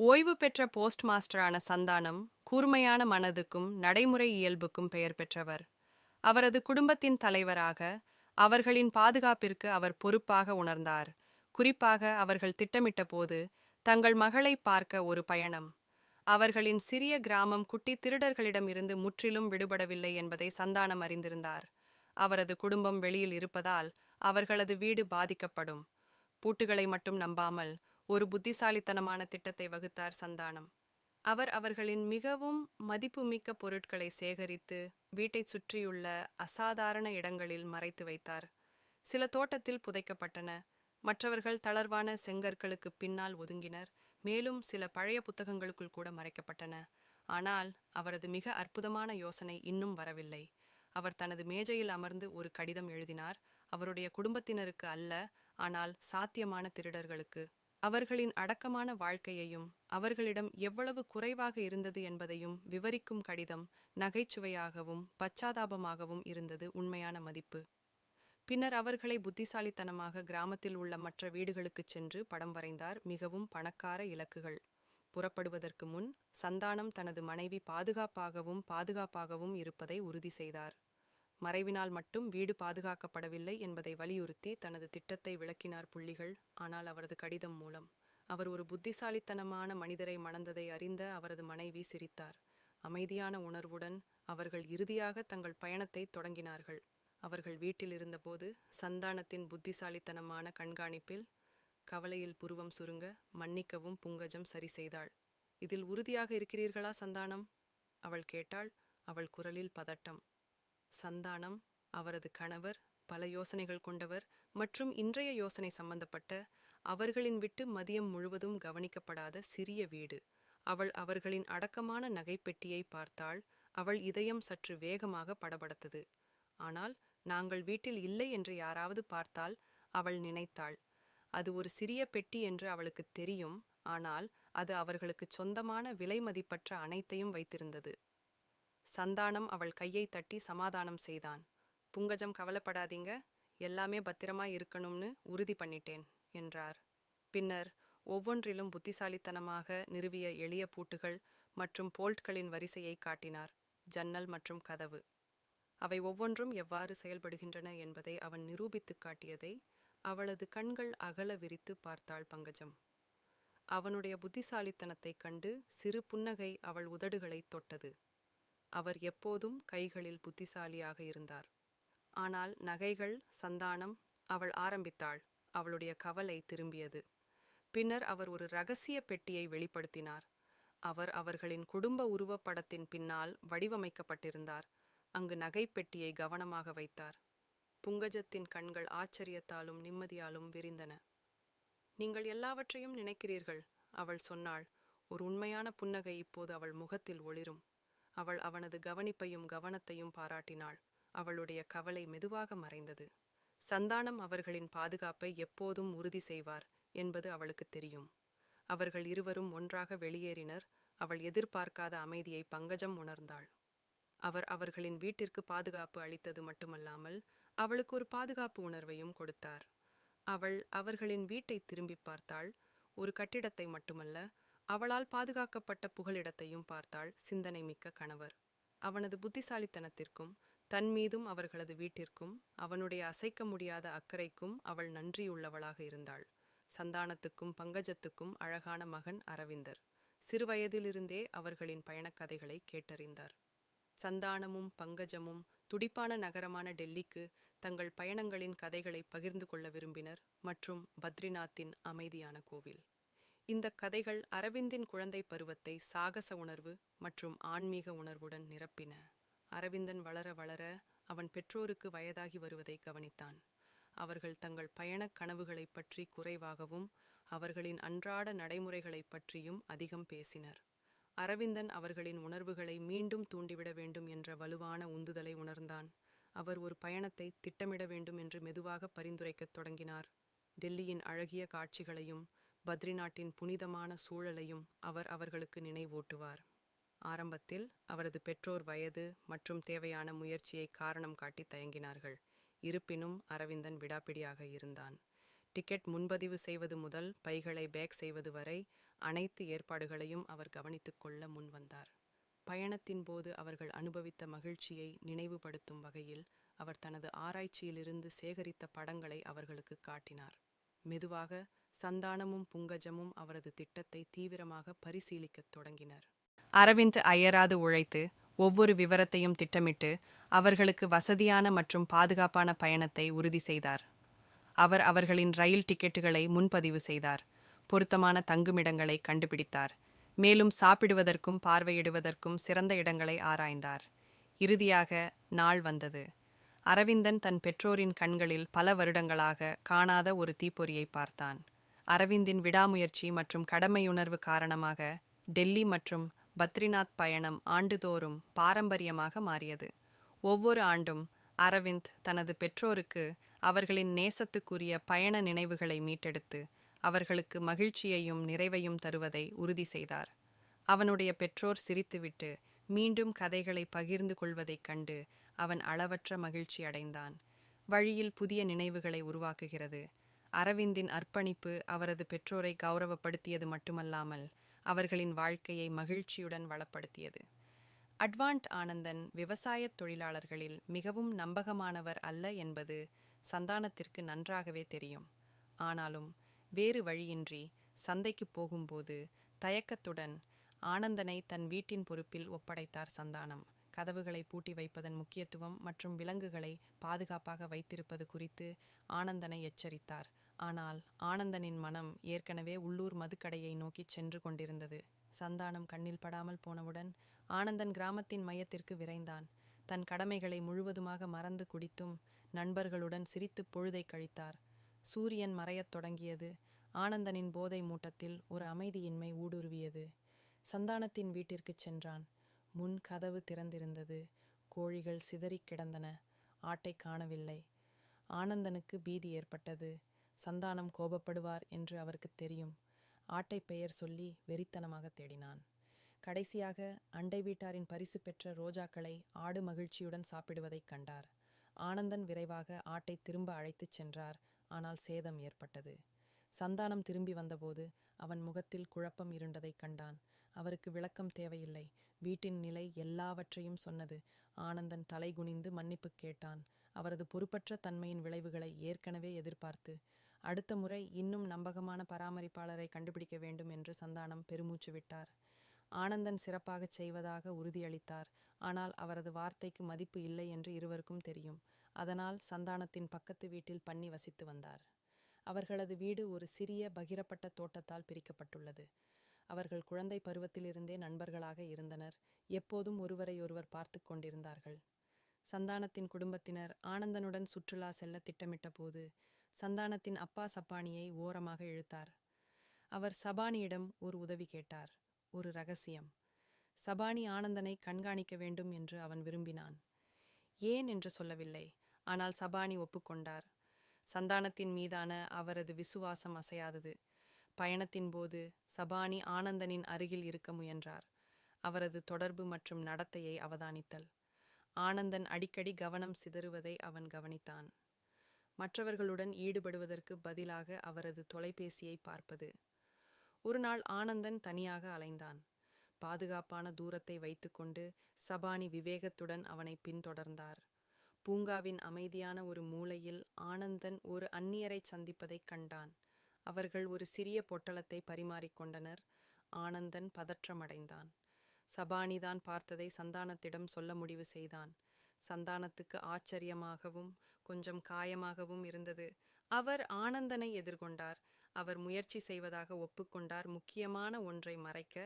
ஓய்வு பெற்ற போஸ்ட் மாஸ்டரான சந்தானம் கூர்மையான மனதுக்கும் நடைமுறை இயல்புக்கும் பெயர் பெற்றவர். அவரது குடும்பத்தின் தலைவராக அவர்களின் பாதுகாப்பிற்கு அவர் பொறுப்பாக உணர்ந்தார். குறிப்பாக அவர்கள் திட்டமிட்ட போது தங்கள் மகளை பார்க்க ஒரு பயணம். அவர்களின் சிறிய கிராமம் குட்டி திருடர்களிடமிருந்து முற்றிலும் விடுபடவில்லை என்பதை சந்தானம் அறிந்திருந்தார். அவரது குடும்பம் வெளியில் இருப்பதால் அவர்களது வீடு பாதிக்கப்படும். பூட்டுகளை மட்டும் நம்பாமல் ஒரு புத்திசாலித்தனமான திட்டத்தை வகுத்தார் சந்தானம். அவர் அவர்களின் மிகவும் மதிப்புமிக்க பொருட்களை சேகரித்து வீட்டைச் சுற்றியுள்ள அசாதாரண இடங்களில் மறைத்து வைத்தார். சில தோட்டத்தில் புதைக்கப்பட்டன. மற்றவர்கள் தளர்வான செங்கற்களுக்கு பின்னால் ஒதுங்கினர். மேலும் சில பழைய புத்தகங்களுக்குள் கூட மறைக்கப்பட்டன. ஆனால் அவரது மிக அற்புதமான யோசனை இன்னும் வரவில்லை. அவர் தனது மேஜையில் அமர்ந்து ஒரு கடிதம் எழுதினார். அவருடைய குடும்பத்தினருக்கு அல்ல ஆனால் சாத்தியமான திருடர்களுக்கு. அவர்களின் அடக்கமான வாழ்க்கையையும் அவர்களிடம் எவ்வளவு குறைவாக இருந்தது என்பதையும் விவரிக்கும் கடிதம் நகைச்சுவையாகவும் பச்சாதாபமாகவும் இருந்தது உண்மையான மதிப்பு. பின்னர் அவர்களை புத்திசாலித்தனமாக கிராமத்தில் உள்ள மற்ற வீடுகளுக்குச் சென்று படம் வரைந்தார் மிகவும் பணக்கார இலக்குகள். புறப்படுவதற்கு முன் சந்தானம் தனது மனைவி பாதுகாப்பாகவும் பாதுகாப்பாகவும் இருப்பதை உறுதி செய்தார். மறைவினால் மட்டும் வீடு பாதுகாக்கப்படவில்லை என்பதை வலியுறுத்தி தனது திட்டத்தை விளக்கினார் புள்ளிகள் ஆனால் அவரது கடிதம் மூலம். அவர் ஒரு புத்திசாலித்தனமான மனிதரை மணந்ததை அறிந்த அவரது மனைவி சிரித்தார். அமைதியான உணர்வுடன் அவர்கள் இறுதியாக தங்கள் பயணத்தை தொடங்கினார்கள். அவர்கள் வீட்டில் இருந்தபோது சந்தானத்தின் புத்திசாலித்தனமான கண்காணிப்பில் கவலையில் புருவம் சுருங்க மன்னிக்கவும் புங்கஜம் சரி செய்தாள். இதில் உறுதியாக இருக்கிறீர்களா சந்தானம்? அவள் கேட்டாள். அவள் குரலில் பதட்டம். சந்தானம் அவரது கணவர் பல யோசனைகள் கொண்டவர் மற்றும் இன்றைய யோசனை சம்பந்தப்பட்ட அவர்களின் விட்டு மதியம் முழுவதும் கவனிக்கப்படாத சிறிய வீடு. அவள் அவர்களின் அடக்கமான நகைப்பெட்டியை பார்த்தாள். அவள் இதயம் சற்று வேகமாக படபடத்தது. ஆனால் நாங்கள் வீட்டில் இல்லை என்று யாராவது பார்த்தால் அவள் நினைத்தாள். அது ஒரு சிறிய பெட்டி என்று அவளுக்கு தெரியும். ஆனால் அது அவர்களுக்கு சொந்தமான விலை மதிப்பற்ற அனைத்தையும் வைத்திருந்தது. சந்தானம் அவள் கையை தட்டி சமாதானம் செய்தான். புங்கஜம் கவலைப்படாதீங்க. எல்லாமே பத்திரமா இருக்கணும்னு உறுதி பண்ணிட்டேன் என்றார். பின்னர் ஒவ்வொன்றிலும் புத்திசாலித்தனமாக நிறுவிய எளிய பூட்டுகள் மற்றும் போல்ட்களின் வரிசையை காட்டினார் ஜன்னல் மற்றும் கதவு. அவை ஒவ்வொன்றும் எவ்வாறு செயல்படுகின்றன என்பதை அவன் நிரூபித்துக் காட்டியதை அவளது கண்கள் அகல விரித்து பார்த்தாள் பங்கஜம். அவனுடைய புத்திசாலித்தனத்தைக் கண்டு சிறு புன்னகை அவள் உதடுகளைத் தொட்டது. அவர் எப்போதும் கைகளில் புத்திசாலியாக இருந்தார். ஆனால் நகைகள் சந்தானம் அவள் ஆரம்பித்தாள். அவளுடைய கவலை திரும்பியது. பின்னர் அவர் ஒரு ரகசிய பெட்டியை வெளிப்படுத்தினார். அவர் அவர்களின் குடும்ப உருவப்படத்தின் பின்னால் வடிவமைக்கப்பட்டிருந்தார். அங்கு நகைப்பெட்டியை கவனமாக வைத்தார். புங்கஜத்தின் கண்கள் ஆச்சரியத்தாலும் நிம்மதியாலும் விரிந்தன. நீங்கள் எல்லாவற்றையும் நினைக்கிறீர்கள் அவள் சொன்னாள். ஒரு உண்மையான புன்னகை இப்போது அவள் முகத்தில் ஒளிரும். அவள் அவனது கவனிப்பையும் கவனத்தையும் பாராட்டினாள். அவளுடைய கவலை மெதுவாக மறைந்தது. சந்தானம் அவர்களின் பாதுகாப்பை எப்போதும் உறுதி செய்வார் என்பது அவளுக்கு தெரியும். அவர்கள் இருவரும் ஒன்றாக வெளியேறினர். அவள் எதிர்பார்க்காத அமைதியை பங்கஜம் உணர்ந்தாள். அவர் அவர்களின் வீட்டிற்கு பாதுகாப்பு அளித்தது மட்டுமல்லாமல் அவளுக்கு ஒரு பாதுகாப்பு உணர்வையும் கொடுத்தார். அவள் அவர்களின் வீட்டை திரும்பி பார்த்தாள். ஒரு கட்டிடத்தை மட்டுமல்ல அவளால் பாதுகாக்கப்பட்ட புகலிடத்தையும் பார்த்தாள் சிந்தனை மிக்க கணவர். அவனது புத்திசாலித்தனத்திற்கும் தன் மீதும் அவர்களது வீட்டிற்கும் அவனுடைய அசைக்க முடியாத அக்கறைக்கும் அவள் நன்றியுள்ளவளாக இருந்தாள். சந்தானத்துக்கும் பங்கஜத்துக்கும் அழகான மகன் அரவிந்தர். சிறுவயதிலிருந்தே அவர்களின் பயணக்கதைகளை கேட்டறிந்தார். சந்தானமும் பங்கஜமும் துடிப்பான நகரமான டெல்லிக்கு தங்கள் பயணங்களின் கதைகளை பகிர்ந்து கொள்ள விரும்பினர் மற்றும் பத்ரிநாத்தின் அமைதியான கோவில். இந்த கதைகள் அரவிந்தின் குழந்தை பருவத்தை சாகச உணர்வு மற்றும் ஆன்மீக உணர்வுடன் நிரப்பின. அரவிந்தன் வளர வளர அவன் பெற்றோருக்கு வயதாகி வருவதை கவனித்தான். அவர்கள் தங்கள் பயணக் கனவுகளைப் பற்றி குறைவாகவும் அவர்களின் அன்றாட நடைமுறைகளைப் பற்றியும் அதிகம் பேசினர். அரவிந்தன் அவர்களின் உணர்வுகளை மீண்டும் தூண்டிவிட வேண்டும் என்ற வலுவான உந்துதலை உணர்ந்தான். அவர் ஒரு பயணத்தை திட்டமிட வேண்டும் என்று மெதுவாக பரிந்துரைக்கத் தொடங்கினார். டெல்லியின் அழகிய காட்சிகளையும் பத்ரிநாட்டின் புனிதமான சூழலையும் அவர் அவர்களுக்கு நினைவூட்டுவார். ஆரம்பத்தில் அவரது பெற்றோர் வயது மற்றும் தேவையான முயற்சியை காரணம் காட்டி தயங்கினார்கள். இருப்பினும் அரவிந்தன் விடாப்பிடியாக இருந்தான். டிக்கெட் முன்பதிவு செய்வது முதல் பைகளை பேக் செய்வது வரை அனைத்து ஏற்பாடுகளையும் அவர் கவனித்துக் கொள்ள முன்வந்தார் பயணத்தின் போது அவர்கள் அனுபவித்த மகிழ்ச்சியை நினைவுபடுத்தும் வகையில் அவர் தனது ஆராய்ச்சியிலிருந்து சேகரித்த படங்களை அவர்களுக்கு காட்டினார். மெதுவாக சந்தானமும் புங்கஜமும் அவரது திட்டத்தை தீவிரமாக பரிசீலிக்கத் தொடங்கினர். அரவிந்த் அயராது உழைத்து ஒவ்வொரு விவரத்தையும் திட்டமிட்டு அவர்களுக்கு வசதியான மற்றும் பாதுகாப்பான பயணத்தை உறுதி செய்தார். அவர் அவர்களின் ரயில் டிக்கெட்டுகளை முன்பதிவு செய்தார். பொருத்தமான தங்குமிடங்களை கண்டுபிடித்தார். மேலும் சாப்பிடுவதற்கும் பார்வையிடுவதற்கும் சிறந்த இடங்களை ஆராய்ந்தார். இறுதியாக நாள் வந்தது. அரவிந்தன் தன் பெற்றோரின் கண்களில் பல வருடங்களாக காணாத ஒரு தீப்பொறியை பார்த்தான். அரவிந்தின் விடாமுயற்சி மற்றும் கடமையுணர்வு காரணமாக டெல்லி மற்றும் பத்ரிநாத் பயணம் ஆண்டுதோறும் பாரம்பரியமாக மாறியது. ஒவ்வொரு ஆண்டும் அரவிந்த் தனது பெற்றோருக்கு அவர்களின் நேசத்துக்குரிய பயண நினைவுகளை மீட்டெடுத்து அவர்களுக்கு மகிழ்ச்சியையும் நிறைவையும் தருவதை உறுதி செய்தார். அவனுடைய பெற்றோர் சிரித்துவிட்டு மீண்டும் கதைகளை பகிர்ந்து கொள்வதைக் கண்டு அவன் அளவற்ற மகிழ்ச்சி அடைந்தான் வழியில் புதிய நினைவுகளை உருவாக்குகிறது. அரவிந்தின் அர்ப்பணிப்பு அவரது பெற்றோரை கௌரவப்படுத்தியது மட்டுமல்லாமல் அவர்களின் வாழ்க்கையை மகிழ்ச்சியுடன் வளப்படுத்தியது. அட்வான்ட் ஆனந்தன் விவசாயத் தொழிலாளர்களில் மிகவும் நம்பகமானவர் அல்ல என்பது சந்தானத்திற்கு நன்றாகவே தெரியும். ஆனாலும் வேறு வழியின்றி சந்தைக்கு போகும்போது தயக்கத்துடன் ஆனந்தனை தன் வீட்டின் பொறுப்பில் ஒப்படைத்தார் சந்தானம். கதவுகளை பூட்டி வைப்பதன் முக்கியத்துவம் மற்றும் விலங்குகளை பாதுகாப்பாக வைத்திருப்பது குறித்து ஆனந்தனை எச்சரித்தார். ஆனால் ஆனந்தனின் மனம் ஏற்கனவே உள்ளூர் மதுக்கடையை நோக்கிச் சென்று கொண்டிருந்தது. சந்தானம் கண்ணில் படாமல் போனவுடன் ஆனந்தன் கிராமத்தின் மையத்திற்கு விரைந்தான். தன் கடமைகளை முழுவதுமாக மறந்து குடித்தும் நண்பர்களுடன் சிரித்து பொழுதை கழித்தார். சூரியன் மறையத் தொடங்கியது. ஆனந்தனின் போதை மூட்டத்தில் ஒரு அமைதியின்மை ஊடுருவியது. சந்தானத்தின் வீட்டிற்குச் சென்றான். முன் கதவு திறந்திருந்தது. கோழிகள் சிதறிக் கிடந்தன. ஆட்டை காணவில்லை. ஆனந்தனுக்கு பீதி ஏற்பட்டது. சந்தானம் கோபப்படுவார் என்று அவருக்கு தெரியும். ஆட்டை பெயர் சொல்லி வெறித்தனமாக தேடினான். கடைசியாக அண்டை வீட்டாரின் பரிசு பெற்ற ரோஜாக்களை ஆடு மகிழ்ச்சியுடன் சாப்பிடுவதைக் கண்டார். ஆனந்தன் விரைவாக ஆட்டை திரும்ப அழைத்துச் சென்றார். ஆனால் சேதம் ஏற்பட்டது. சந்தானம் திரும்பி வந்தபோது அவன் முகத்தில் குழப்பம் இருண்டதைக் கண்டான். அவருக்கு விளக்கம் தேவையில்லை. வீட்டின் நிலை எல்லாவற்றையும் சொன்னது. ஆனந்தன் தலை குனிந்து மன்னிப்பு கேட்டான். அவரது பொறுப்பற்ற தன்மையின் விளைவுகளை ஏற்கனவே எதிர்பார்த்து அடுத்த முறை இன்னும் நம்பகமான பராமரிப்பாளரை கண்டுபிடிக்க வேண்டும் என்று சந்தானம் பெருமூச்சு விட்டார். ஆனந்தன் சிறப்பாகச் செய்வதாக உறுதியளித்தார். ஆனால் அவரது வார்த்தைக்கு மதிப்பு இல்லை என்று இருவருக்கும் தெரியும். அதனால் சந்தானத்தின் பக்கத்து வீட்டில் பண்ணி வசித்து வந்தார். அவர்களது வீடு ஒரு சிறிய பகிரப்பட்ட தோட்டத்தால் பிரிக்கப்பட்டுள்ளது. அவர்கள் குழந்தை பருவத்திலிருந்தே நண்பர்களாக இருந்தனர். எப்போதும் ஒருவரையொருவர் பார்த்து கொண்டிருந்தார்கள். சந்தானத்தின் குடும்பத்தினர் ஆனந்தனுடன் சுற்றுலா செல்ல திட்டமிட்ட போது சந்தானத்தின் அப்பா சப்பானியை ஓரமாக இழுத்தார். அவர் சபானியிடம் ஒரு உதவி கேட்டார். ஒரு ரகசியம். சபானி ஆனந்தனை கண்காணிக்க வேண்டும் என்று அவன் விரும்பினான். ஏன் என்று சொல்லவில்லை. ஆனால் சபானி ஒப்புக்கொண்டார். சந்தானத்தின் மீதான அவரது விசுவாசம் அசையாதது. பயணத்தின் போது சபானி ஆனந்தனின் அருகில் இருக்க முயன்றார். அவரது தொடர்பு மற்றும் நடத்தையை அவதானித்தல். ஆனந்தன் அடிக்கடி கவனம் சிதறுவதை அவன் கவனித்தான். மற்றவர்களுடன் ஈடுபடுவதற்கு பதிலாக அவரது தொலைபேசியை பார்ப்பது. ஒரு நாள் ஆனந்தன் தனியாக அலைந்தான். பாதுகாப்பான தூரத்தை வைத்துக்கொண்டு சபானி விவேகத்துடன் அவனை பின்தொடர்ந்தார். பூங்காவின் அமைதியான ஒரு மூலையில் ஆனந்தன் ஒரு அந்நியரை சந்திப்பதைக் கண்டான். அவர்கள் ஒரு சிறிய பொட்டலத்தை பரிமாறிக்கொண்டனர் ஆனந்தன் பதற்றமடைந்தான். சபானிதான் பார்த்ததை சந்தானத்திடம் சொல்ல முடிவு செய்தான். சந்தானத்துக்கு ஆச்சரியமாகவும் கொஞ்சம் காயமாகவும் இருந்தது. அவர் ஆனந்தனை எதிர்கொண்டார். அவர் முயற்சி செய்வதாக ஒப்புக்கொண்டார். முக்கியமான ஒன்றை மறைக்க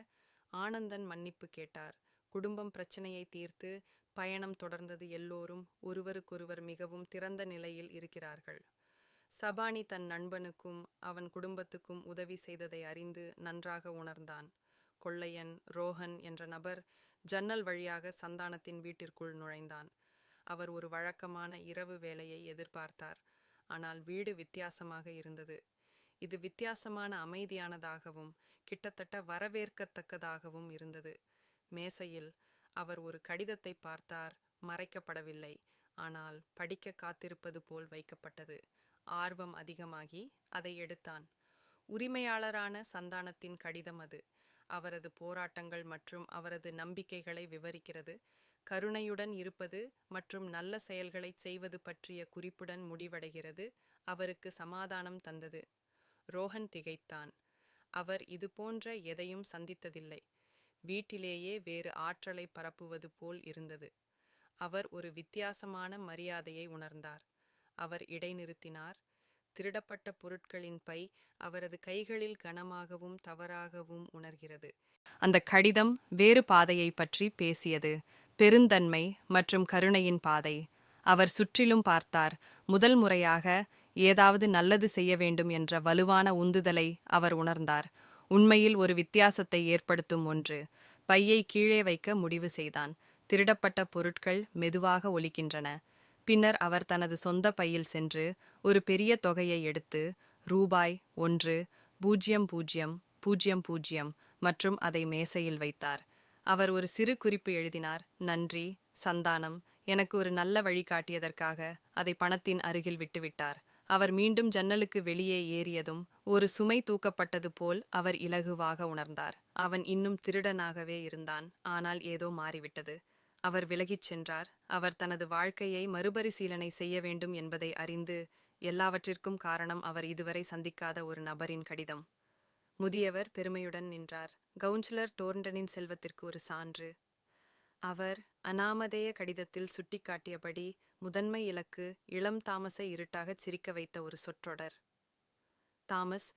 ஆனந்தன் மன்னிப்பு கேட்டார். குடும்பம் பிரச்சனையை தீர்த்து பயணம் தொடர்ந்தது எல்லோரும் ஒருவருக்கொருவர் மிகவும் திறந்த நிலையில் இருக்கிறார்கள். சபானி தன் நண்பனுக்கும் அவன் குடும்பத்துக்கும் உதவி செய்ததை அறிந்து நன்றாக உணர்ந்தான். கொள்ளையன் ரோஹன் என்ற நபர் ஜன்னல் வழியாக சந்தானத்தின் வீட்டிற்குள் நுழைந்தான். அவர் ஒரு வழக்கமான இரவு வேலையை எதிர்பார்த்தார். ஆனால் வீடு வித்தியாசமாக இருந்தது. இது வித்தியாசமான அமைதியானதாகவும் கிட்டத்தட்ட வரவேற்கத்தக்கதாகவும் இருந்தது. மேசையில் அவர் ஒரு கடிதத்தை பார்த்தார் மறைக்கப்படவில்லை. ஆனால் படிக்க காத்திருப்பது போல் வைக்கப்பட்டது. ஆர்வம் அதிகமாகி அதை எடுத்தான். உரிமையாளரான சந்தானத்தின் கடிதம் அது. அவரது போராட்டங்கள் மற்றும் அவரது நம்பிக்கைகளை விவரிக்கிறது. கருணையுடன் இருப்பது மற்றும் நல்ல செயல்களைச் செய்வது பற்றிய குறிப்புடன் முடிவடைகிறது அவருக்கு சமாதானம் தந்தது. ரோஹன் திகைத்தான். அவர் இதுபோன்ற எதையும் சந்தித்ததில்லை. வீட்டிலேயே வேறு ஆற்றலை பரப்புவது போல் இருந்தது. அவர் ஒரு வித்தியாசமான மரியாதையை உணர்ந்தார். அவர் இடைநிறுத்தினார் திருடப்பட்ட பொருட்களின் பை அவரது கைகளில் கனமாகவும் தவறாகவும் உணர்கிறது. அந்த கடிதம் வேறு பாதையை பற்றி பேசியது. பெருந்தன்மை மற்றும் கருணையின் பாதை. அவர் சுற்றிலும் பார்த்தார் முதல் முறையாக ஏதாவது நல்லது செய்ய வேண்டும் என்ற வலுவான உந்துதலை அவர் உணர்ந்தார். உண்மையில் ஒரு வித்தியாசத்தை ஏற்படுத்தும் ஒன்று. பையை கீழே வைக்க முடிவு செய்தான். திருடப்பட்ட பொருட்கள் மெதுவாக ஒலிக்கின்றன. பின்னர் அவர் தனது சொந்த பையில் சென்று ஒரு பெரிய தொகையை எடுத்து ரூபாய் ஒன்று பூஜ்ஜியம் பூஜ்ஜியம் பூஜ்ஜியம் பூஜ்ஜியம் மற்றும் அதை மேசையில் வைத்தார். அவர் ஒரு சிறு குறிப்பு எழுதினார். நன்றி சந்தானம் எனக்கு ஒரு நல்ல வழி காட்டியதற்காக அதை பணத்தின் அருகில் விட்டுவிட்டார். அவர் மீண்டும் ஜன்னலுக்கு வெளியே ஏறியதும் ஒரு சுமை தூக்கப்பட்டது போல் அவர் இலகுவாக உணர்ந்தார். அவன் இன்னும் திருடனாகவே இருந்தான். ஆனால் ஏதோ மாறிவிட்டது. அவர் விலகிச் சென்றார். அவர் தனது வாழ்க்கையை மறுபரிசீலனை செய்ய வேண்டும் என்பதை அறிந்து எல்லாவற்றிற்கும் காரணம் அவர் இதுவரை சந்திக்காத ஒரு நபரின் கடிதம். முதியவர் பெருமையுடன் நின்றார். கவுன்சிலர் டோர்ண்டனின் செல்வத்திற்கு ஒரு சான்று. அவர் அனாமதேய கடிதத்தில் சுட்டிக்காட்டியபடி முதன்மை இலக்கு இளம் தாமஸை இருட்டாகச் சிரிக்க வைத்த ஒரு சொற்றொடர். தாமஸ்